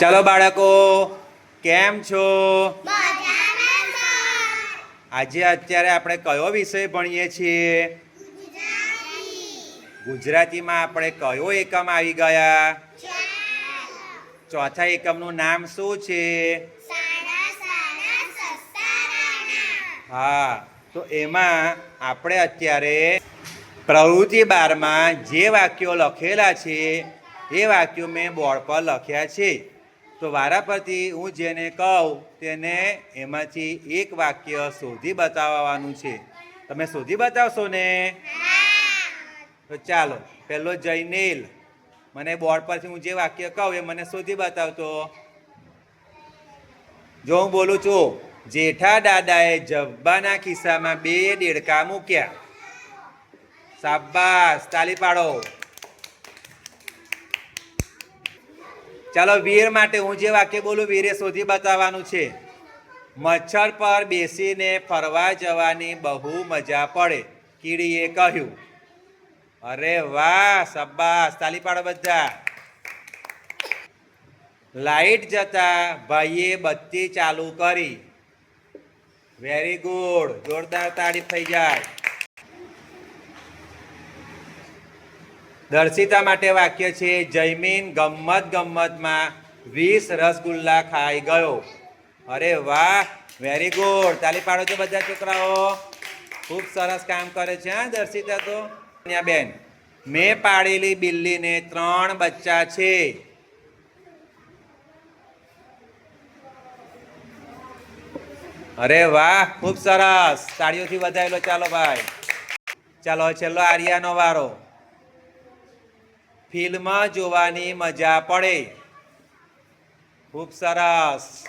ચાલો બાળકો કેમ છો? આજે અત્યારે આપણે કયો વિષય ભણીએ છીએ? ગુજરાતીમાં આપણે કયો એકમ આવી ગયા? ચોથા એકમનું નામ શું છે? હા તો એમાં આપણે અત્યારે પ્રવૃત્તિ બારમાં જે વાક્યો લખેલા છે એ વાક્યો મેં બોર્ડ પર લખ્યા છે. તો વારા પરથી હું જેને કહું તેને એમાંથી એક વાક્ય શોધી બતાવવાનું છે. તમે શોધી બતાવશો ને? તો ચાલો, પહેલો જયનેલ. મને બોર્ડ પરથી હું જે વાક્ય કહું એ મને શોધી બતાવતો. જો હું બોલું છું, જેઠા દાદાએ જબ્બાના ખિસ્સામાં બે દેડકા મૂક્યા. સાબાસ તાલી પાડો. ચાલો વીર માટે હું જે વાક્ય બોલું, વીરે શોધી બતાવવાનું છે. મચ્છર પર બેસીને ફરવા જવાની બહુ મજા પડે, કીડીએ કહ્યું. અરે વાહ સબ્બાસ તાલી પાડો બધા. લાઈટ જતા ભાઈએ બત્તી ચાલુ કરી. વેરી ગુડ જોરદાર તાળી થઈ જાય. દર્શિતા માટે વાક્ય છે જયમીન ગમ્મત ગમ્મતમાં વીસ રસગુલ્લા ખાઈ ગયો. અરે વાહ વેરી ગુડ તાલી પાડો છો બધા છોકરાઓ? ખૂબ સરસ કામ કરે છે, હા, દર્શિતા તો? અહીંયા બેન, મેં પાડેલી બિલ્લીને ત્રણ બચ્ચા છે. અરે વાહ, ખૂબ સરસ. તાળીઓથી વધાયેલો, ચાલો ભાઈ. ચાલો છેલ્લો આર્યાનો વારો. ફિલ્મ જોવાની મજા પડે. ખૂબ સરસ.